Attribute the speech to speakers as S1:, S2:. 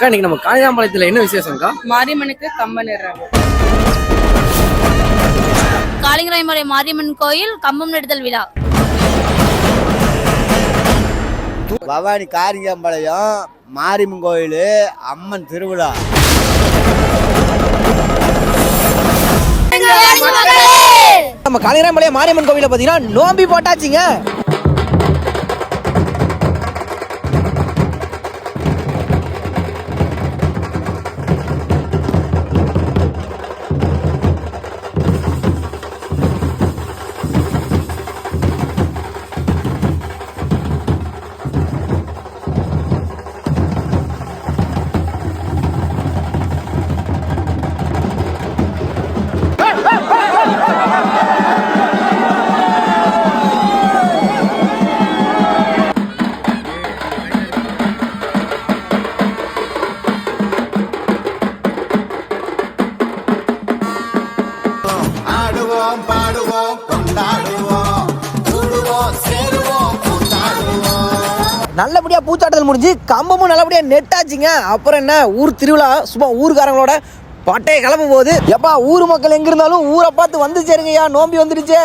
S1: அக்கா இன்னைக்கு நம்ம காளிதாம்பாளையத்துல என்ன விசேஷம்க்கா?
S2: மாரியம்மனுக்கு கம்பனிடுறாங்க
S3: காளிங்கராயமலை மாரியம்மன் கோயில் கம்பம் நெடுதல் விழா.
S4: பவானி காரிங்கம்பாளையம் மாரியம்மன் கோயில் அம்மன் திருவிழா.
S5: நம்ம காளிராமலைய மாரியம்மன் கோவில பாத்தீங்கன்னா நோம்பி போட்டாச்சுங்க.
S6: ஆடுவோம் பாடுவோம் கொண்டாடுவோம். கூடுவோம் சேருவோம்
S5: நல்லபடியா பூச்சாட்டல் முடிஞ்சு கம்பமும் நல்லபடியா நெட்டாச்சுங்க. அப்புறம் என்ன? ஊர் திருவிழா சும்மா ஊருக்காரங்களோட பட்டையை கிளம்பும் போது எப்பா ஊர் மக்கள் எங்க இருந்தாலும் ஊரை பார்த்து வந்து சேருங்கய்யா நோம்பி வந்துடுச்சு.